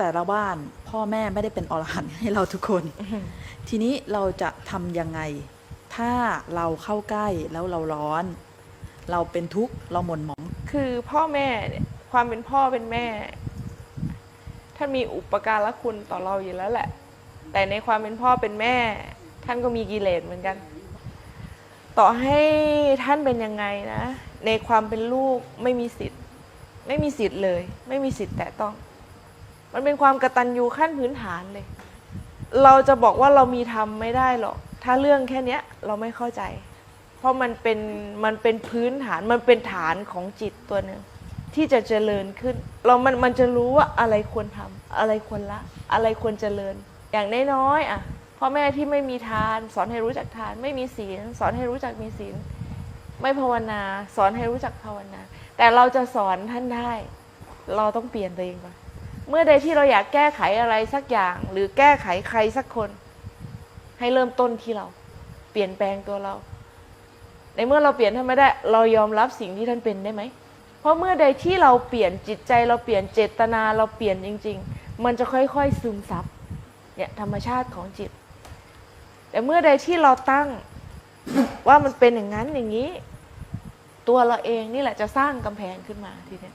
แต่ละบ้านพ่อแม่ไม่ได้เป็นอรหันต์ให้เราทุกคน ทีนี้เราจะทำยังไง ถ้าเราเข้าใกล้แล้วเราร้อน เราเป็นทุกข์เราหม่นหมอง คือพ่อแม่เนี่ยความเป็นพ่อเป็นแม่ ท่านมีอุปการะคุณต่อเราอยู่แล้วแหละ แต่ในความเป็นพ่อเป็นแม่ ท่านก็มีกิเลสเหมือนกัน ต่อให้ท่านเป็นยังไงนะ ในความเป็นลูกไม่มีสิทธิ์ ไม่มีสิทธิ์เลย ไม่มีสิทธิ์แตะต้อง มันเป็นความกระตัญญูขั้นพื้นฐานเลย เราจะบอกว่าเรามีธรรมไม่ได้หรอก ถ้าเรื่องแค่เนี้ยเราไม่เข้าใจ เพราะมันเป็นมันเป็นพื้นฐานมันเป็นฐานของจิตตัวหนึ่งที่จะเจริญขึ้น เรามันมันจะรู้ว่าอะไรควรทำอะไรควรละ อะไรควรเจริญ อย่างน้อยๆอะพ่อแม่ที่ไม่มีทาน สอนให้รู้จักทาน ไม่มีศีล สอนให้รู้จักมีศีล ไม่ภาวนาสอนให้รู้จักภาวนา แต่เราจะสอนท่านได้ เราต้องเปลี่ยนตัวเองก่อน เมื่อใดที่เราอยากแก้ไขอะไรสักอย่าง หรือแก้ไขใครสักคน ให้เริ่มต้นที่เรา เปลี่ยนแปลงตัวเรา ในเมื่อเราเปลี่ยนท่านไม่ได้ เรายอมรับสิ่งที่ท่านเป็นได้ไหม เพราะเมื่อใดที่เราเปลี่ยนจิตใจเราเปลี่ยนเจตนาเราเปลี่ยนจริง ๆ มันจะค่อยๆซึมซับเนี่ยธรรมชาติของจิต แต่เมื่อใดที่เราตั้งว่ามันเป็นอย่างนั้นอย่างนี้ ตัวเราเองนี่แหละจะสร้างกำแพงขึ้นมาทีเนี้ย